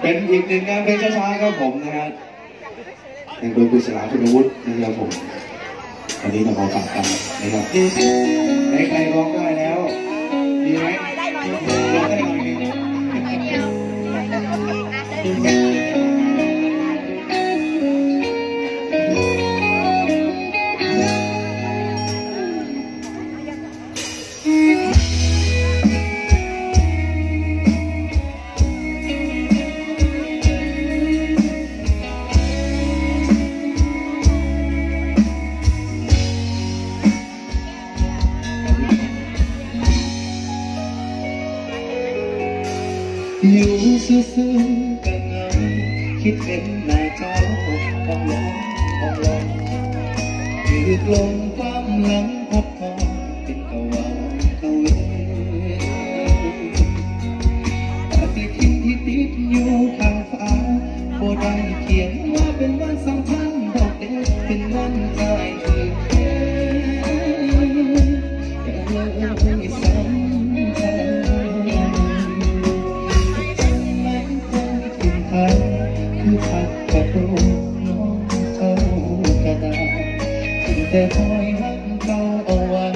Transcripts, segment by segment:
เป็นอีกหนึ่งงานเพลงช้าๆครับผมนะฮะเพลงโดยคุณสลาคุณวุฒินะครับผมวันนี้มาขอฝากกันนะครับในใครร้องได้แล้วดีไหมร้องได้หน่อยหนึง อยู่ซื่อๆกันเงาคิดเป็นนายเจ้าของร้องของร้องยืดลงความหลังพัดทองเป็นกวา ถึงแต่คอยหักเจ้าเอาไว้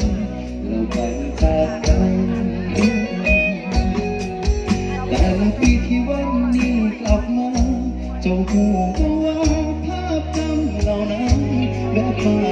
แล้วมันจากกันแต่ละปีที่วันนี้กลับมาเจ้าหูว่าภาพจำเหล่านั้นแวบมาก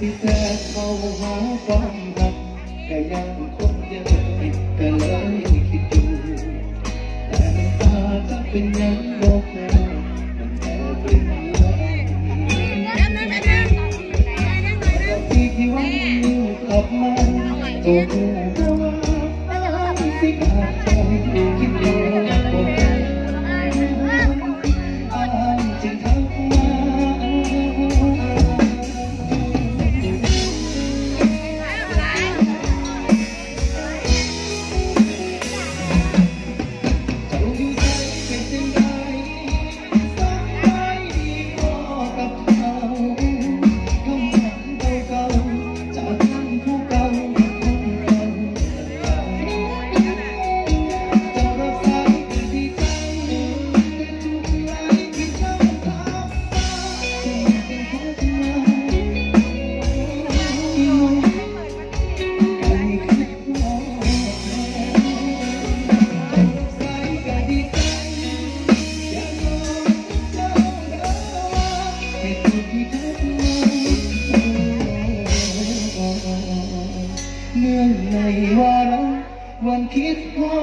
ที่แท้เข้าหาความรักแต่ยังคงเยอะแต่เลยคิดดูแต่น้ำตาจะเป็นยังบอกแม่มันแอบปริ่มไหลที่ที่วันนี้กลับมาตัวกูก็ว่าที่ขาดใจคิดดู เมื่อไหร่วาระวันคิดว่า